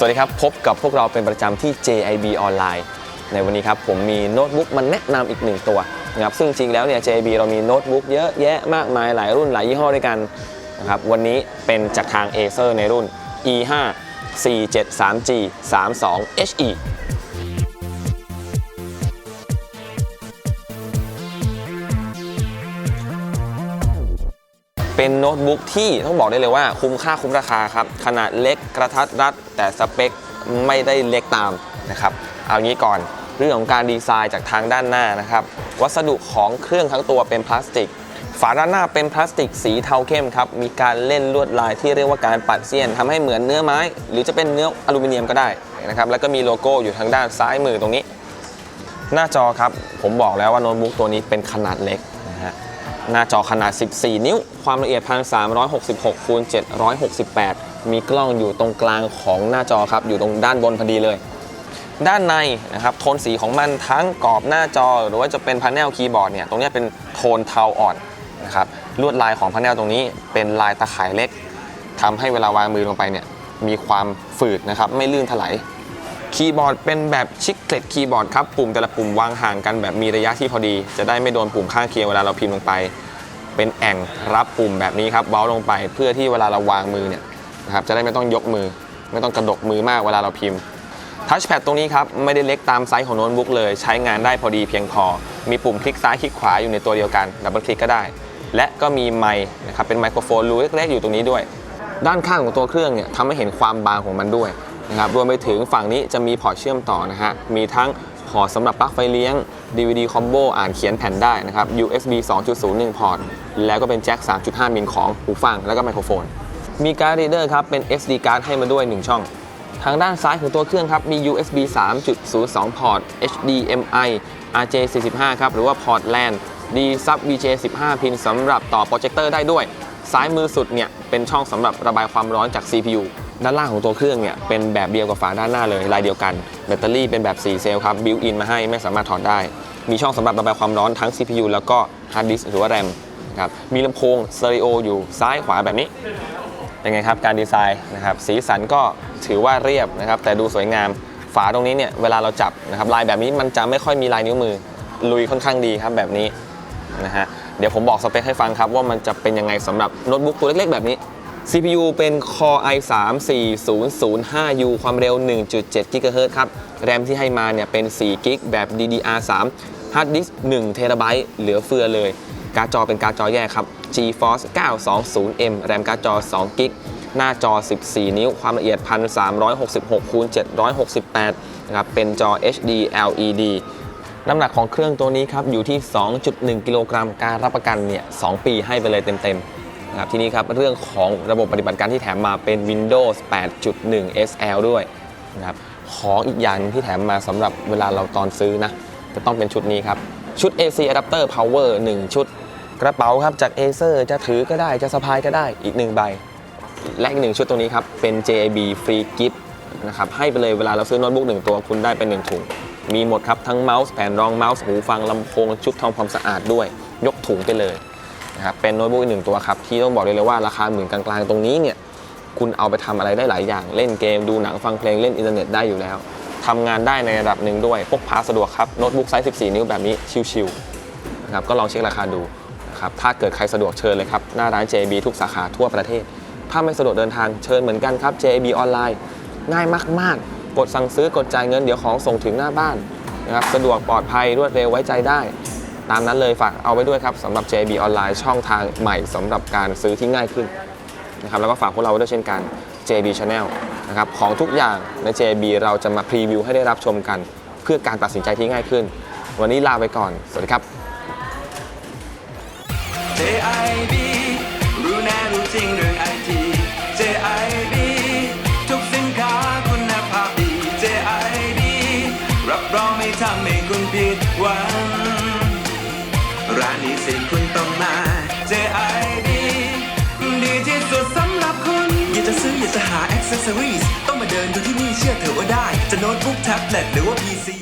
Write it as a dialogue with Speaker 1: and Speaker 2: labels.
Speaker 1: สวัสดีครับ พบกับพวกเราเป็นประจำที่ JIB ออนไลน์ในวันนี้ครับผมมีโน้ตบุ๊กมาแนะนำอีกหนึ่งตัวนะครับซึ่งจริงแล้วเนี่ย JIB เรามีโน้ตบุ๊กเยอะแยะมากมายหลายรุ่นหลายยี่ห้อด้วยกันนะครับวันนี้เป็นจากทาง Acer ในรุ่น E5473G32HE เป็นโน้ตบุ๊กที่ต้องบอกได้เลยว่าคุ้มค่าคุ้มราคาครับ ขนาดเล็กกระทัดรัด แต่สเปคไม่ได้เล็กตามนะครับ เอางี้ก่อนเรื่องของการดีไซน์จากทางด้านหน้านะครับ วัสดุของเครื่องทั้งตัวเป็นพลาสติก ฝาด้านหน้าเป็นพลาสติกสีเทาเข้มครับ มีการเล่นลวดลายที่เรียกว่าการปัดเสี้ยนทำให้เหมือนเนื้อไม้ หรือจะเป็นเนื้ออลูมิเนียมก็ได้นะครับ แล้วก็มีโลโก้อยู่ทางด้านซ้ายมือตรงนี้ หน้าจอครับ ผมบอกแล้วว่าโน้ตบุ๊กตัวนี้เป็นขนาดเล็ก หน้าจอขนาด 14 นิ้ว ความละเอียด 1366คูณ768 มีกล้องอยู่ตรงกลางของหน้าจอครับ อยู่ตรงด้านบนพอดีเลย ด้านในนะครับ โทนสีของมันทั้งกรอบหน้าจอ หรือว่าจะเป็นพาเนลคีย์บอร์ดเนี่ย ตรงนี้เป็นโทนเทาอ่อนนะครับ ลวดลายของพาเนลตรงนี้เป็นลายตะข่ายเล็กทำให้เวลาวางมือลงไปเนี่ย มีความฝืดนะครับ ไม่ลื่นถลาย คีย์บอร์ดเป็นแบบชิคเกตคีย์บอร์ดครับ ปุ่มแต่ละปุ่มวางห่างกันแบบมีระยะที่พอดี จะได้ไม่โดนปุ่มข้างเคียงเวลาเราพิมพ์ลงไป เป็นแอ่งรับปุ่มแบบนี้ครับเบ้าลงไปเพื่อที่เวลาเราวางมือเนี่ยนะครับจะได้ไม่ต้องยกมือ ไม่ต้องกระดกมือมากเวลาเราพิมพ์ทัชแพดตรงนี้ครับ ไม่ได้เล็กตามไซส์ของโน้ตบุ๊กเลย ใช้งานได้พอดีเพียงพอ มีปุ่มคลิกซ้ายคลิกขวาอยู่ในตัวเดียวกันดับเบิลคลิกก็ได้ และก็มีไมค์นะครับเป็นไมโครโฟนรูเล็กๆอยู่ตรงนี้ด้วย ด้านข้างของตัวเครื่องเนี่ยทำให้เห็นความบางของมันด้วย นะครับรวมไปถึงฝั่งนี้จะมีพอร์ตเชื่อมต่อนะฮะมีทั้งพอร์ตสำหรับปลั๊กไฟเลี้ยง DVD combo อ่านเขียนแผ่นได้นะครับ USB 2.0 1 พอร์ต แล้วก็เป็นแจ็ค 3.5 มิลของหูฟัง แล้วก็ไมโครโฟน มีการ์ดรีเดอร์ครับ เป็น SD card ให้มาด้วย 1 ช่อง ทางด้านซ้ายของตัวเครื่องครับ มี USB 3.02 พอร์ต HDMI RJ45 ครับ หรือว่าพอร์ต LAN D sub VJ 15 พินสำหรับต่อโปรเจคเตอร์ได้ด้วย ซ้ายมือสุดเนี่ยเป็นช่องสำหรับระบายความร้อนจาก CPU ด้านล่างของตัวเครื่องเนี่ยเป็นแบบเดียวกับฝาด้านหน้าเลยลายเดียวกัน แบตเตอรี่เป็นแบบ 4 เซลล์ครับบิวอินมาให้ไม่สามารถถอดได้ มีช่องสำหรับระบายความร้อนทั้ง CPU แล้วก็ฮาร์ดดิสก์หรือว่าแรมครับมีลำโพงสเตอริโออยู่ซ้ายขวาแบบนี้เป็นไงครับการดีไซน์นะครับสีสันก็ถือว่าเรียบนะครับแต่ดูสวยงามฝาตรงนี้เนี่ยเวลาเราจับนะครับลายแบบนี้มันจะไม่ค่อยมีลายนิ้วมือ ลุยค่อนข้างดีครับแบบนี้นะฮะเดี๋ยวผมบอกสเปคให้ฟังครับว่ามันจะเป็นยังไงสำหรับโน้ตบุ๊กตัวเล็กๆแบบนี้ CPU เป็น Core i3 4005U ความเร็ว 1.7 GHz ครับ แรมที่ให้มาเนี่ยเป็น4 g b แบบ DDR3 ฮาร์ดดิสก์1 t b เหลือเฟือเลย การ์ดจอเป็นการ์ดจอแยกครับ GeForce 920M แรมการ์ดจอ2 g b หน้าจอ 14 นิ้ว ความละเอียด 1366คูณ768นะครับ เป็นจอ HD LED น้ำหนักของเครื่องตัวนี้ครับ อยู่ที่ 2.1 กิโลกรัม การรับประกันเนี่ย 2 ปีให้ไปเลยเต็มๆ นะครับทีนี้ครับเรื่องของระบบปฏิบัติการที่แถมมาเป็น Windows 8.1 SL ด้วยนะครับของอีกอย่างหนึงที่แถมมาสำหรับเวลาเราตอนซื้อนะ จะต้องเป็นชุดนี้ครับ ชุด AC adapter power 1 ชุดกระเป๋าครับจาก Acer จะถือก็ได้จะสะพายก็ได้อีกหนึ่งใบ และอีกหนึ่งชุดตรงนี้ครับ เป็น JIB Free Gift นะครับให้ไปเลยเวลาเราซื้อโน้ตบุ๊กหนึ่งตัวคุณได้เป็นหนึ่งถุง มีหมดครับทั้งเมาส์แผ่นรองเมาส์หูฟังลำโพงชุดทำความสะอาดด้วย ยกถุงไปเลย นะครับเป็นโน้ตบุ๊กอีกหนึ่งตัวครับที่ต้องบอกเลยเลยว่าราคาหมื่นกลางๆตรงนี้เนี่ยคุณเอาไปทำอะไรได้หลายอย่าง เล่นเกมดูหนังฟังเพลงเล่นอินเทอร์เน็ตได้อยู่แล้วทำงานได้ในระดับหนึ่งด้วยพกพาสะดวกครับโน้ตบุ๊กไซส์ 14 นิ้วแบบนี้ชิวๆนะครับก็ลองเช็คราคาดูนะครับถ้าเกิดใครสะดวกเชิญเลยครับหน้าร้าน JB ทุกสาขาทั่วประเทศ ถ้าไม่สะดวกเดินทางเชิญเหมือนกันครับ JB ออนไลน์ง่ายมากๆ กดสั่งซื้อกดจ่ายเงินเดี๋ยวของส่งถึงหน้าบ้านนะครับสะดวกปลอดภัยรวดเร็วไว้ใจได้ ตามนั้นเลยฝากเอาไว้ด้วยครับสำหรับ JB ออนไลน์ช่องทางใหม่สำหรับการซื้อที่ง่ายขึ้นนะครับแล้วก็ฝากพวกเราไว้ด้วยเช่นกัน JB Channel นะครับของทุกอย่างใน JB เราจะมาพรีวิวให้ได้รับชมกัน เพื่อการตัดสินใจที่ง่ายขึ้น วันนี้ลาไปก่อน สวัสดีครับ
Speaker 2: JIB รู้แน่รู้จริงเรื่องไอที JIB ทุกสินค้าคุณภาพดี JIB รับรองไม่ทำให้คุณผิดหวัง สิคุณต้องมา JIB ดีที่สุดสำหรับคุณ อยากจะซื้ออยากจะหา accessories ต้องมาเดินดูที่นี่เชื่อเถอะว่าได้ จะโน้ตบุ๊กแท็บเล็ตหรือว่า PC